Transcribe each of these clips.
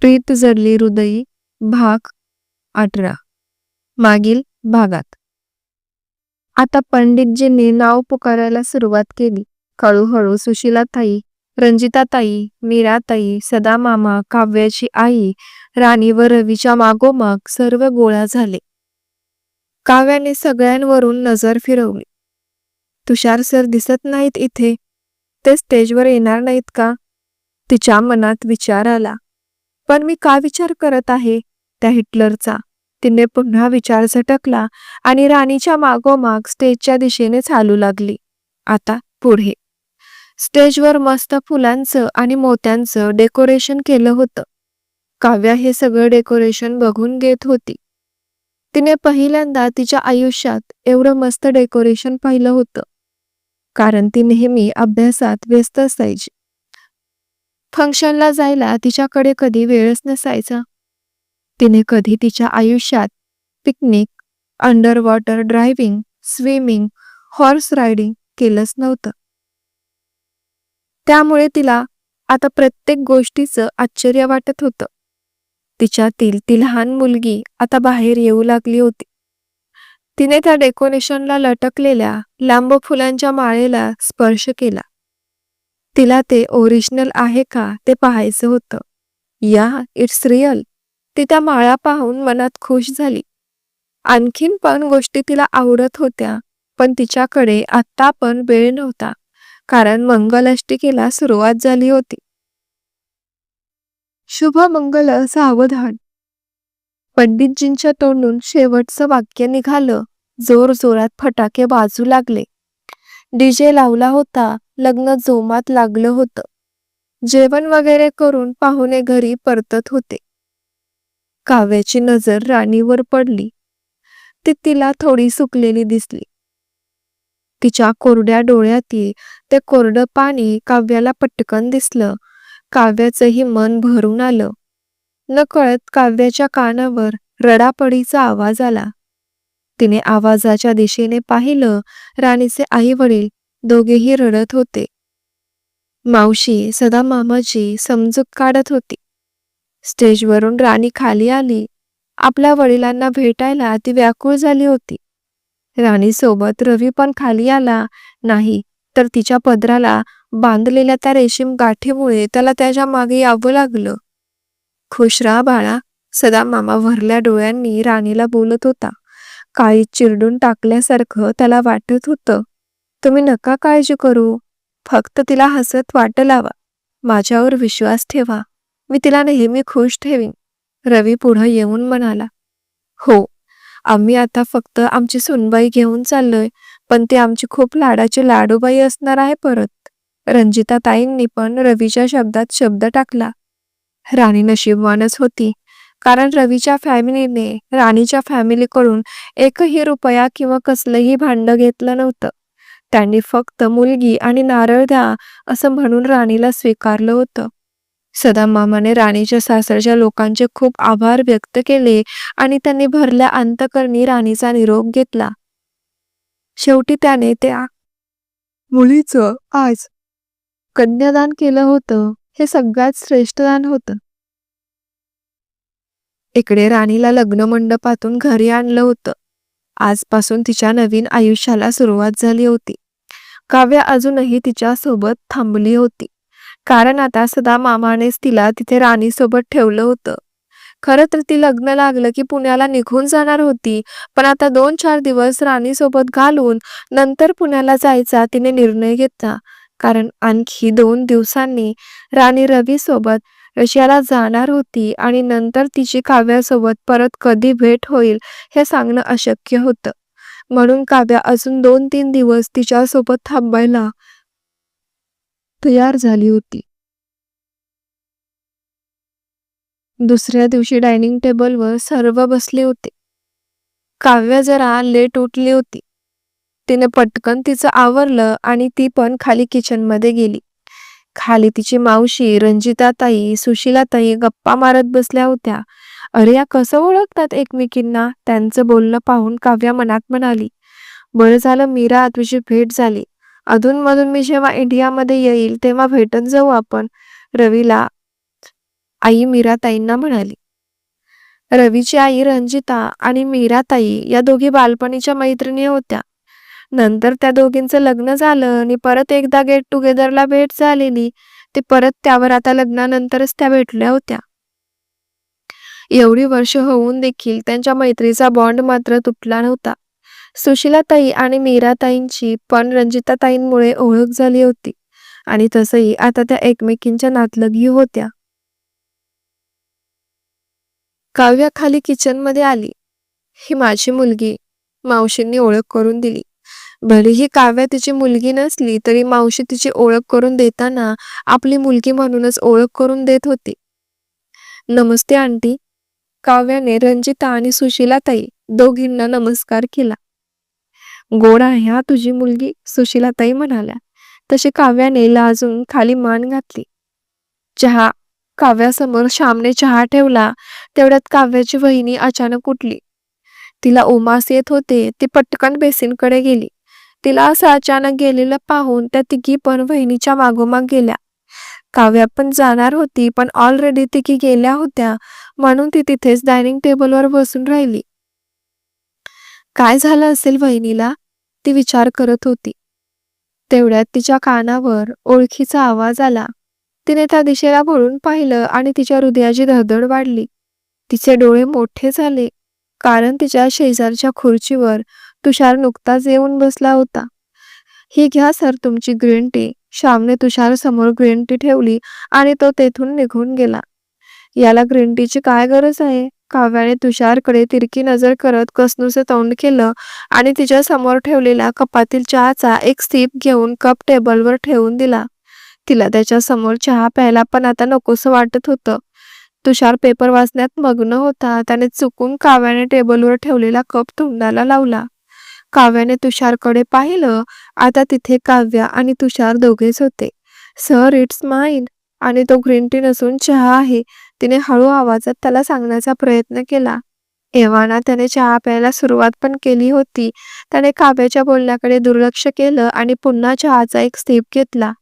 प्रीत जडली हृदयी भाग अठरा. मागील भागात. आता पंडितजींनी नाव पुकारायला सुरुवात केली. हळूहळू सुशीलाताई रंजिताताई मीराताई सदामामा काव्याची आई राणी व रवीच्या मागोमाग सर्व गोळा झाले. काव्याने सगळ्यांवरून नजर फिरवली. तुषार सर दिसत नाहीत इथे. ते स्टेजवर येणार नाहीत का? तिच्या मनात विचार आला. पण मी का विचार करत आहे? त्या हिटलरचा. तिने पुन्हा विचार झटकला आणि राणीच्या मागोमाग स्टेजच्या दिशेने चालू लागली. आता पुढे. स्टेजवर मस्त फुलांचं आणि मोत्यांचं डेकोरेशन केलं होतं. काव्या हे सगळं डेकोरेशन बघून घेत होती. तिने पहिल्यांदा तिच्या आयुष्यात एवढं मस्त डेकोरेशन पाहिलं होतं. कारण ती नेहमी अभ्यासात व्यस्त असायची. फंक्शनला जायला तिच्याकडे कधी वेळच नसायचा. तिने कधी तिच्या आयुष्यात picnic under water diving swimming horse riding केलंच नव्हतं. त्यामुळे तिला आता प्रत्येक गोष्टीचं आश्चर्य वाटत होतं. तिच्यातील ती लहान मुलगी आता बाहेर येऊ लागली होती. तिने त्या डेकोरेशनला लटकलेल्या लांब फुलांच्या माळेला स्पर्श केला. तिला ते ओरिजिनल आहे का ते पाहायचं होतं. या इट्स रिअल ती त्या माळा पाहून मनात खुश झाली. आणखीन पण गोष्टी तिला आवडत होत्या पण तिच्याकडे आत्ता पण वेळ नव्हता कारण मंगलाष्टिकेला सुरुवात झाली होती. शुभ मंगल सावधान. पंडितजींच्या तोंडून शेवटचं वाक्य निघालं जोर जोरात फटाके वाजू लागले. डीजे लावला होता लग्न जोमात लागलं होतं. जेवण वगैरे करून पाहुणे घरी परतत होते. काव्याची नजर राणीवर पडली. ती तिला थोडी सुकलेली दिसली. तिच्या कोरड्या डोळ्यातील ते कोरडं पाणी काव्याला पटकन दिसलं. काव्याचंही मन भरून आलं. नकळत काव्याच्या कानावर रडापडीचा आवाज आला. तिने आवाजाच्या दिशेने पाहिलं. राणीचे आई वडील दोघेही रडत होते. मावशी सदा मामाची समजूक काढत होती. स्टेजवरून राणी खाली आली. आपल्या वडिलांना भेटायला ती व्याकुळ झाली होती. राणीसोबत रवी पण खाली आला. नाही तर तिच्या पदराला बांधलेल्या त्या रेशीम गाठीमुळे त्याला त्याच्यामागे यावं लागलं. खुश राहा बाळा. सदा मामा भरल्या डोळ्यांनी राणीला बोलत होता. काळी चिरडून टाकल्यासारखं त्याला वाटत होतं. तुम्ही नका काळजी करू. फक्त तिला हसत वाट लावा. माझ्यावर विश्वास ठेवा. मी तिला नेहमी खुश ठेवीन. रवी पुढं येऊन म्हणाला. हो. आम्ही आता फक्त आमची सुनबाई घेऊन चाललोय. पण ती आमची खूप लाडाची लाडूबाई असणार आहे परत. रंजिता ताईंनी पण रवीच्या शब्दात शब्द टाकला. राणी नशीबवानच होती. कारण रवीच्या फॅमिलीने राणीच्या फॅमिलीकडून एकही रुपया किंवा कसलंही भांड घेतलं नव्हतं. त्यांनी फक्त मुलगी आणि नारळ द्या असं म्हणून राणीला स्वीकारलं होतं. सदामामाने राणीच्या सासरच्या लोकांचे खूप आभार व्यक्त केले आणि त्यांनी भरल्या अंतकरणी राणीचा निरोप घेतला. शेवटी त्याने त्या मुलीचं आज कन्यादान केलं होतं हे सगळ्यात श्रेष्ठ दान होतं. इकडे राणीला लग्न मंडपातून घरी आणलं होतं. आजपासून तिच्या नवीन आयुष्याला सुरुवात झाली होती. काव्य अजूनही तिच्या सोबत थांबली होती. कारण आता सदा मामानेच तिला तिथे राणीसोबत ठेवलं होतं. खरं तर ती लग्न लागलं की पुण्याला निघून जाणार होती. पण आता दोन चार दिवस राणीसोबत घालून नंतर पुण्याला जायचा तिने निर्णय घेतला. कारण आणखी दोन दिवसांनी राणी रवी सोबत रशियाला जाणार होती आणि नंतर तिची काव्यासोबत परत कधी भेट होईल हे सांगणं अशक्य होतं. म्हणून काव्या अजून दोन तीन दिवस तिच्यासोबत थांबायला तयार झाली होती. दुसऱ्या दिवशी डायनिंग टेबलवर सर्व बसले होते. काव्य जरा लेट उठली होती. तिने पटकन तिचं आवरलं आणि ती पण खाली किचनमध्ये गेली. खाली तिची मावशी रंजिताताई सुशीलाताई गप्पा मारत बसल्या होत्या. अरे या कसं ओळखतात एकमेकींना? त्यांचं बोलणं पाहून काव्या मनात म्हणाली. बरं झालं मीरा तुझी भेट झाली. अधूनमधून मी जेव्हा इंडियामध्ये येईल तेव्हा भेटत जाऊ आपण रवीला आई मीराताईंना म्हणाली. रवीची आई रंजिता आणि मीराताई या दोघी बालपणीच्या मैत्रिणी होत्या. नंतर त्या दोघींचं लग्न झालं आणि परत एकदा गेट टुगेदरला भेट झालेली. ते परत त्यावर आता लग्नानंतरच त्या भेटल्या होत्या. एवढी वर्ष होऊन देखील त्यांच्या मैत्रीचा बॉन्ड मात्र तुटला नव्हता. सुशीलाताई आणि मीराताईंची पण रंजिताताईंमुळे ओळख झाली होती आणि तसंही आता त्या एकमेकींच्या नातलगी होत्या. काव्या खाली किचनमध्ये आली. ही माझी मुलगी मावशींनी ओळख करून दिली. भलेही काव्या तिची मुलगी नसली तरी मावशी तिची ओळख करून देताना आपली मुलगी म्हणूनच ओळख करून देत होती. नमस्ते आंटी. काव्याने रंजिता आणि सुशीलाताई दोघींना नमस्कार केला. गोड आहे हा तुझी मुलगी? सुशीलाताई म्हणाल्या. तशी काव्याने लाजून खाली मान घातली. चहा. काव्यासमोर श्यामने चहा ठेवला. तेवढ्यात काव्याची वहिनी अचानक उठली. तिला उमास येत होते. ती पटकन बेसिनकडे गेली. तिला असं अचानक गेलेलं पाहून त्या तिघी पण वहिनीच्या मागोमाग गेल्या. काव्या पण जाणार होती पण ऑलरेडी तिघी गेल्या होत्या म्हणून ती तिथेच डायनिंग टेबलवर बसून राहिली. काय झालं असेल वहिनीला? ती विचार करत होती. तेवढ्यात तिच्या कानावर ओळखीचा आवाज आला. तिने त्या दिशेला बोलून पाहिलं आणि तिच्या हृदयाची धडधड वाढली. तिचे डोळे मोठे झाले कारण तिच्या शेजारच्या खुर्चीवर तुषार नुकताच येऊन बसला होता. ही घ्या सर तुमची ग्रीन टी. श्यामने तुषार समोर ग्रीन टी ठेवली आणि तो तेथून निघून गेला. याला ग्रीन टीची काय गरज आहे? काव्याने तुषारकडे तिरकी नजर करत कसनूसे तोंड केलं आणि तिच्या समोर ठेवलेल्या कपातील चहाचा एक सीप घेऊन कप टेबलवर ठेवून दिला. तिला त्याच्यासमोर चहा प्यायला पण आता नकोसं वाटत होतं. तुषार पेपर वाचण्यात मग्न होता. त्याने चुकून काव्याने टेबलवर ठेवलेला कप तोंडाला लावला. काव्याने तुषारकडे पाहिलं. आता तिथे काव्या आणि तुषार दोघेच होते. Sir it's mine. आणि तो ग्रीन टी नसून चहा आहे. तिने हळू आवाजात त्याला सांगण्याचा प्रयत्न केला. एव्हाना त्याने चहा प्यायला सुरुवात पण केली होती. त्याने काव्याच्या बोलण्याकडे दुर्लक्ष केलं आणि पुन्हा चहाचा एक स्टेप घेतला.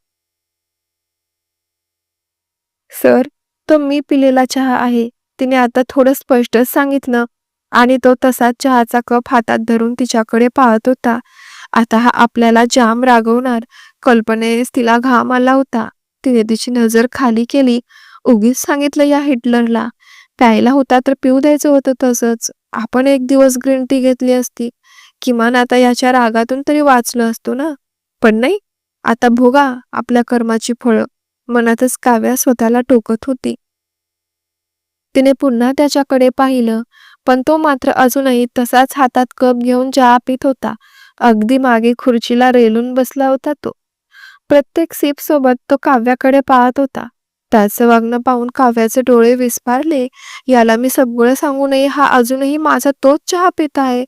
सर तो मी पिलेला चहा आहे. तिने आता थोडं स्पष्टच सांगितलं. आणि तो तसाच चहाचा कप हातात धरून तिच्याकडे पाहत होता. आता हा आपल्याला जाम रागवणार. कल्पनेस तिला घाम आला होता. तिने तिची नजर खाली केली. उगीच सांगितलं या हिटलरला. प्यायला होता तर पिऊ द्यायचं होतं तसंच. आपण एक दिवस ग्रीन टी घेतली असती. किमान आता याच्या रागातून तरी वाचलो असतो ना? पण नाही. आता भोगा आपल्या कर्माची फळं. मनातच काव्या स्वतःला टोकत होती. तिने पुन्हा त्याच्याकडे पाहिलं. पण तो मात्र अजूनही तसाच हातात कप घेऊन चहा पित होता. अगदी मागे खुर्चीला रेलून बसला होता तो. प्रत्येक सीप सोबत तो काव्याकडे पाहत होता. त्याचं वागणं पाहून काव्याचे डोळे विस्फारले. याला मी सगळं सांगूनही हा अजूनही माझा तोच चहा पित आहे.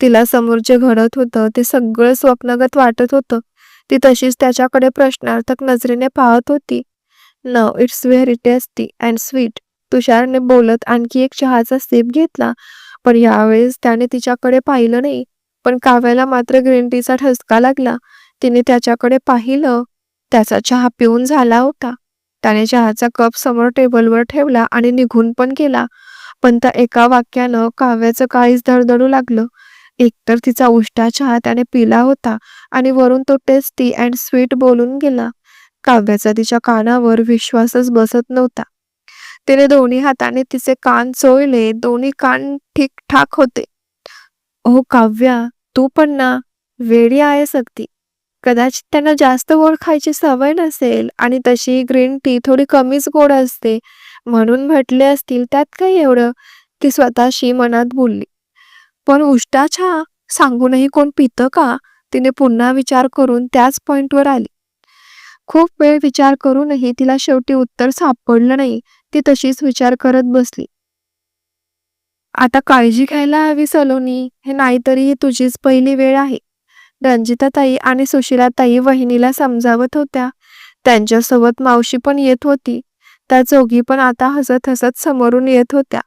तिला समोर जे घडत होतं ते सगळं स्वप्नगत वाटत होतं. ती तशीच त्याच्याकडे प्रश्नार्थक नजरेने पाहत होती. न it's very tasty and sweet. तुषारने बोलत आणखी एक चहाचा सेप घेतला. पण यावेळेस त्याने तिच्याकडे पाहिलं नाही. पण काव्याला मात्र ग्रीन टीचा ठसका लागला. तिने त्याच्याकडे पाहिलं. त्याचा चहा पिऊन झाला होता. त्याने चहाचा कप समोर टेबलवर ठेवला आणि निघून पण गेला. पण त्या एका वाक्यानं काव्याचं काहीच धडधडू लागलं. एकतर तिचा उष्टा चहा त्याने पिला होता आणि वरून तो टेस्टी अँड स्वीट बोलून गेला. काव्याचा तिच्या कानावर विश्वासच बसत नव्हता. तिने दोन्ही हाताने तिचे कान चोळले. दोन्ही कान ठीकठाक होते. ओ काव्या तू पण ना वेडी आहेस अगदी कदाचित त्यांना जास्त गोड खायची सवय नसेल आणि तशी ग्रीन टी थोडी कमीच गोड असते. म्हणून म्हटले असतील त्यात काही एवढं. ती स्वतःशी मनात बोलली. पण उष्टा चहा सांगूनही कोण पितं का? तिने पुन्हा विचार करून त्याच पॉइंटवर आली. खूप वेळ विचार करूनही तिला शेवटी उत्तर सापडलं नाही. ती तशीच विचार करत बसली. आता काळजी घ्यायला हवी सलोनी हे नाहीतरी ही तुझीच पहिली वेळ आहे. रंजिताताई आणि सुशीलाताई वहिनीला समजावत होत्या. त्यांच्यासोबत मावशी पण येत होती. त्या चौघी पण आता हसत हसत समोरून येत होत्या.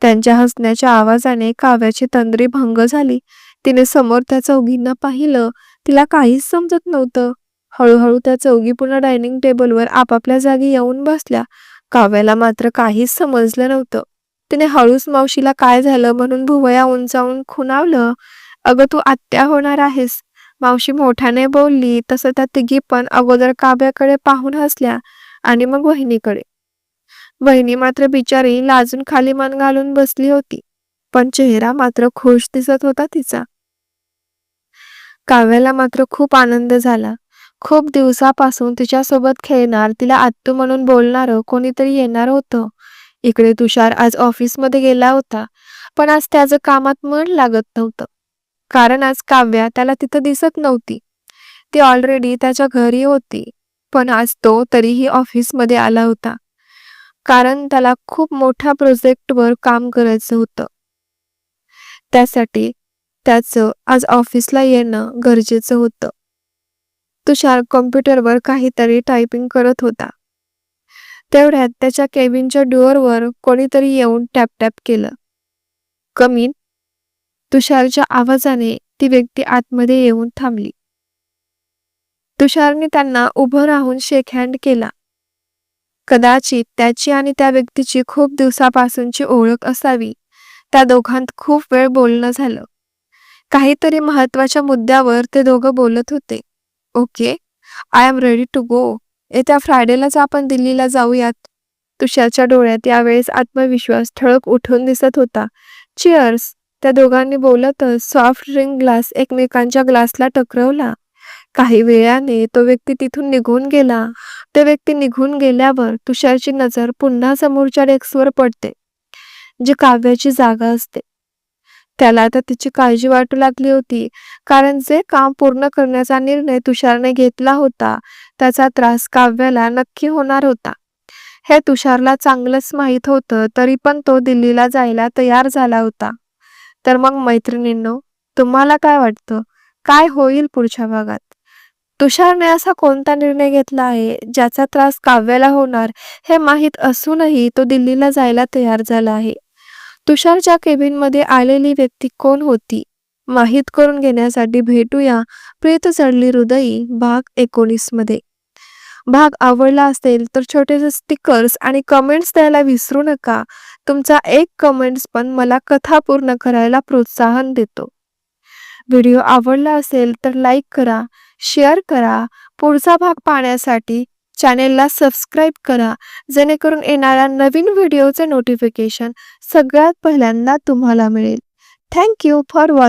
त्यांच्या हसण्याच्या आवाजाने काव्याची तंद्री भंग झाली. तिने समोर त्या चौघींना पाहिलं. तिला काहीच समजत नव्हतं. हळूहळू त्या चौघी पुन्हा डायनिंग टेबलवर आपापल्या जागी येऊन बसल्या. काव्याला मात्र काहीच समजलं नव्हतं. तिने हळूच मावशीला काय झालं म्हणून भुवया उंचावून खुणावलं अगं तू आत्या होणार आहेस. मावशी मोठ्याने बोलली तसं त्या तिघी पण अगोदर काव्याकडे पाहून हसल्या आणि मग वहिनीकडे. वहिनी मात्र बिचारी लाजून खाली मान घालून बसली होती पण चेहरा मात्र खुश दिसत होता तिचा. काव्याला मात्र खूप आनंद झाला. खूप दिवसापासून तिच्यासोबत खेळणार तिला आत्तू म्हणून बोलणारं कोणीतरी येणार होतं. इकडे तुषार आज ऑफिसमध्ये गेला होता पण आज त्याचं कामात मन लागत नव्हतं. कारण आज काव्या त्याला तिथं दिसत नव्हती. ती ऑलरेडी त्याच्या घरी होती पण आज तो तरीही ऑफिसमध्ये आला होता. कारण त्याला खूप मोठ्या प्रोजेक्टवर काम करायचं होतं. त्यासाठी त्याचं आज ऑफिसला येणं गरजेचं होतं. तुषार कॉम्प्युटरवर काहीतरी टायपिंग करत होता. तेवढ्यात त्याच्या केबिनच्या डोअरवर कोणीतरी येऊन टॅप टॅप केलं. कमीन तुषारच्या आवाजाने ती व्यक्ती आतमध्ये येऊन थांबली. तुषारने त्यांना उभं राहून शेक हँड केला. कदाचित त्याची आणि त्या व्यक्तीची खूप दिवसापासूनची ओळख असावी त्या दोघांत खूप वेळ बोलणं झालं. काहीतरी महत्त्वाच्या मुद्द्यावर ते दोघं बोलत होते. Okay I am ready to go येत्या फ्रायडेलाच आपण दिल्लीला जाऊयात. तुषारच्या डोळ्यात यावेळेस आत्मविश्वास ठळक उठून दिसत होता. चिअर्स त्या दोघांनी बोलतच सॉफ्ट ड्रिंक ग्लास एकमेकांच्या ग्लासला टकरवला. काही वेळाने तो व्यक्ती तिथून निघून गेला. तो व्यक्ती निघून गेल्यावर तुषारची नजर पुन्हा समोरच्या डेस्कवर पडते. जी काव्याची जागा असते. त्याला आता तिची काळजी वाटू लागली होती. कारण जे काम पूर्ण करण्याचा निर्णय तुषारने घेतला होता त्याचा त्रास काव्याला नक्की होणार होता. हे तुषारला चांगलंच माहीत होतं तरी पण तो दिल्लीला जायला तयार झाला होता. तर मग मैत्रिणींनो तुम्हाला काय वाटतं? काय होईल पुढच्या भागात? तुषारने असा कोणता निर्णय घेतला आहे ज्याचा त्रास काव्याला होणार हे माहीत असूनही तो दिल्लीला जायला तयार झाला आहे? तुषारच्या केबिनमध्ये आलेली व्यक्ती कोण होती माहीत करून घेण्यासाठी भेटूया प्रेत चढली हृदयी भाग एकोणीसमध्ये. भाग आवडला असेल तर छोटेसे स्टिकर्स आणि कमेंट्स द्यायला विसरू नका. तुमचा एक कमेंट्स पण मला कथा पूर्ण करायला प्रोत्साहन देतो. व्हिडिओ आवडला असेल तर लाईक करा शेअर करा. पुढचा भाग पाहण्यासाठी चॅनेलला सबस्क्राईब करा जेणेकरून येणाऱ्या नवीन व्हिडिओचे नोटिफिकेशन सगळ्यात पहिल्यांदा तुम्हाला मिळेल. Thank you for watch